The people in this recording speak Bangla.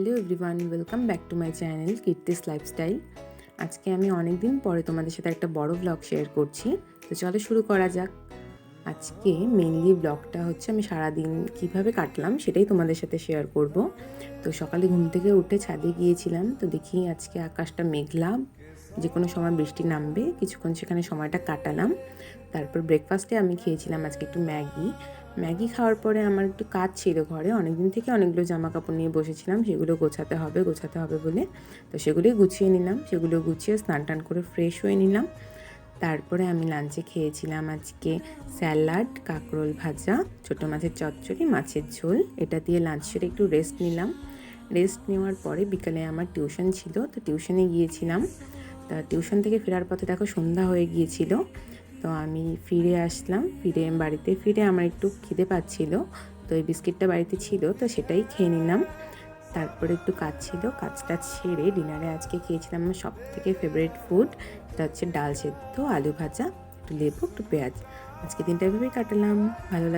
Hello everyone, welcome back to my channel Kirti's lifestyle. আজকে আমি অনেক দিন পরে তোমাদের সাথে একটা বড় ব্লগ শেয়ার করছি। তো চলো শুরু করা যাক। আজকে মেনলি ব্লগটা হচ্ছে আমি সারাদিন কীভাবে কাটলাম সেটাই তোমাদের সাথে শেয়ার করব। তো সকালে ঘুম থেকে উঠে ছাদে গিয়েছিলাম, তো দেখি আজকে আকাশটা মেঘলা যে কোনো সময় বৃষ্টি নামবে, কিছুক্ষণ সেখানে সময়টা কাটালাম। তারপর ব্রেকফাস্টে আমি খেয়েছিলাম আজকে একটু ম্যাগি ম্যাগি খাওয়ার পরে আমার একটু কাজ ছিল ঘরে। অনেকদিন থেকে অনেকগুলো জামা কাপড় নিয়ে বসেছিলাম, সেগুলো গোছাতে হবে গোছাতে হবে বলে। তো সেগুলোই গুছিয়ে নিলাম, সেগুলো গুছিয়ে স্নান টান করে ফ্রেশ হয়ে নিলাম। তারপরে আমি লাঞ্চে খেয়েছিলাম আজকে স্যালাড, কাঁকরোল ভাজা, ছোটো মাছের চচ্চড়ি, মাছের ঝোল। এটা দিয়ে লাঞ্চ সেরে একটু রেস্ট নিলাম। রেস্ট নেওয়ার পরে বিকালে আমার টিউশন ছিল, তো টিউশনে গিয়েছিলাম। তা টিউশন থেকে ফেরার পথে দেখো সন্ধ্যা হয়ে গিয়েছিল। তো আমি ফিরে আসলাম। ফিরে বাড়িতে ফিরে আমার একটু খিদে পাচ্ছিল, তো এই বিস্কিটটা বাড়িতে ছিল, তো সেটাই খেয়ে নিলাম। তারপরে একটু কাজ ছিল, কাজটা ছেড়ে ডিনারে আজকে খেয়েছিলাম আমার সব থেকে ফেভারিট ফুড সেটা হচ্ছে ডাল সেদ্ধ, আলু ভাজা, একটু লেবু, একটু পেঁয়াজ। আজকে দিনটা ভেবেই কাটালাম। ভালো